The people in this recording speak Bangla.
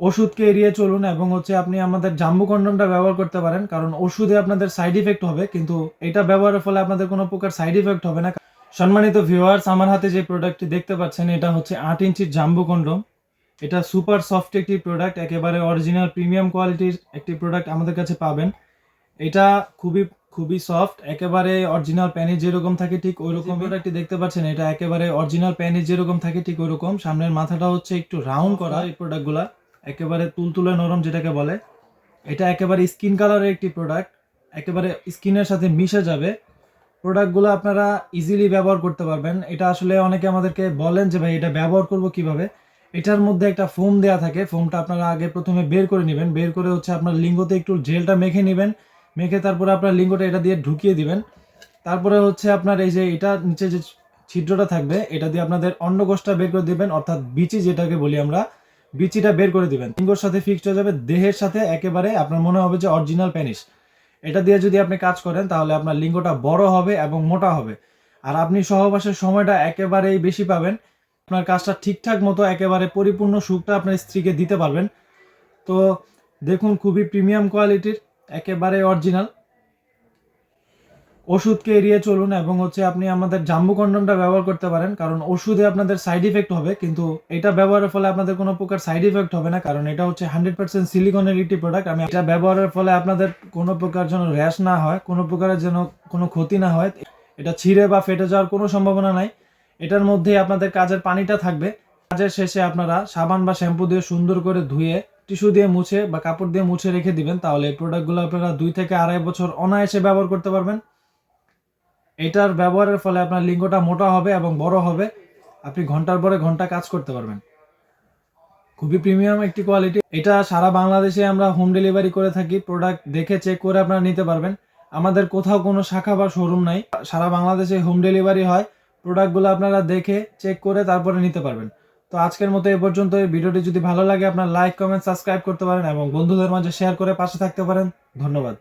ওষুধকে এড়িয়ে চলুন এবং হচ্ছে আপনি আমাদের জাম্বু কন্ডমটা ব্যবহার করতে পারেন কারণ ওষুধে আপনাদের সাইড ইফেক্ট হবে কিন্তু এটা ব্যবহারের ফলে আপনাদের কোনো প্রকার সাইড ইফেক্ট হবে না। সম্মানিত ভিউয়ার্স আমার হাতে যে প্রোডাক্টটি দেখতে পাচ্ছেন এটা হচ্ছে আট ইঞ্চির জাম্বু কন্ডম। এটা সুপার সফট একটি প্রোডাক্ট একেবারে অরিজিনাল প্রিমিয়াম কোয়ালিটির একটি প্রোডাক্ট আমাদের কাছে পাবেন। এটা খুবই খুবই সফট একেবারে অরিজিনাল প্যানিস যেরকম থাকে ঠিক ওই রকম প্রোডাক্টটি দেখতে পাচ্ছেন এটা একেবারে অরিজিনাল প্যানিস যেরকম থাকে ঠিক ওই রকম সামনের মাথাটা হচ্ছে একটু রাউন্ড করা এই প্রোডাক্টগুলা একেবারে তুলতুলে নরম যেটাকে বলে, এটা একেবারে স্কিন কালারের একটি প্রোডাক্ট একেবারে স্কিনের সাথে মিশে যাবে। প্রোডাক্টগুলো আপনারা ইজিলি ব্যবহার করতে পারবেন। এটা আসলে অনেকে আমাদেরকে বলেন যে, ভাই, এটা ব্যবহার করব কীভাবে? এটার মধ্যে একটা ফোম দেয়া থাকে। ফোমটা আপনারা আগে প্রথমে বের করে নেবেন। বের করে হচ্ছে আপনার লিঙ্গতে একটু জেলটা মেখে নেবেন। মেখে তারপরে আপনার লিঙ্গটা এটা দিয়ে ঢুকিয়ে দিবেন। তারপরে হচ্ছে আপনার এই যে এটা নিচে যে ছিদ্রটা থাকবে, এটা দিয়ে আপনাদের অন্নকোষটা বের করে দিবেন। অর্থাৎ বিচি যেটাকে বলি আমরা বিচিটা বের করে দিবেন। লিঙ্গর সাথে ফিক্সড হয়ে যাবে, দেহের সাথে একেবারে আপনার মনে হবে যে অরিজিনাল প্যানিস এটা দিয়ে যদি আপনি কাজ করেন, তাহলে আপনার লিঙ্গটা বড় হবে এবং মোটা হবে। আর আপনি সহবাসের সময়টা একেবারেই বেশি পাবেন। আপনার কাজটা ঠিকঠাক মতো একেবারে পরিপূর্ণ সুখটা আপনার স্ত্রীকে দিতে পারবেন। তো দেখুন, খুবই প্রিমিয়াম কোয়ালিটির একেবারে অরিজিনাল ওষুধকে এড়িয়ে চলুন এবং হচ্ছে আপনি আমাদের জাম্বু কন্ডমটা ব্যবহার করতে পারেন, কারণ ওষুধে আপনাদের সাইড ইফেক্ট হবে, কিন্তু এটা ব্যবহারের ফলে আপনাদের কোনো প্রকার সাইড ইফেক্ট হবে না, কারণ এটা হচ্ছে হান্ড্রেড পার্সেন্ট সিলিকনের একটি প্রোডাক্ট আমি এটা ব্যবহারের ফলে আপনাদের কোনো প্রকার যেন র্যাশ না হয়, কোনো প্রকারের যেন কোনো ক্ষতি না হয়, এটা ছিঁড়ে বা ফেটে যাওয়ার কোনো সম্ভাবনা নাই, এটার মধ্যেই আপনাদের কাজের পানিটা থাকবে, কাজের শেষে আপনারা সাবান বা শ্যাম্পু দিয়ে সুন্দর করে ধুয়ে, টিস্যু দিয়ে মুছে বা কাপড় দিয়ে মুছে রেখে দিবেন, তাহলে এই প্রোডাক্টগুলো আপনারা দুই থেকে আড়াই বছর অনায়াসে ব্যবহার করতে পারবেন এটার ব্যবহারের ফলে আপনার লিঙ্গটা মোটা হবে এবং বড় হবে। আপনি ঘণ্টার পরে ঘণ্টা কাজ করতে পারবেন। খুবই প্রিমিয়াম একটি কোয়ালিটি এটা সারা বাংলাদেশে আমরা হোম ডেলিভারি করে থাকি। প্রোডাক্ট দেখে চেক করে আপনারা নিতে পারবেন। আমাদের কোথাও কোনো শাখা বা শোরুম নাই। সারা বাংলাদেশে হোম ডেলিভারি হয়। প্রোডাক্টগুলো আপনারা দেখে চেক করে তারপরে নিতে পারবেন। তো আজকের মতো এই পর্যন্ত এই ভিডিওটি যদি ভালো লাগে আপনার লাইক কমেন্ট সাবস্ক্রাইব করতে পারেন এবং বন্ধুদের মাঝে শেয়ার করে পাশে থাকতে পারেন। ধন্যবাদ।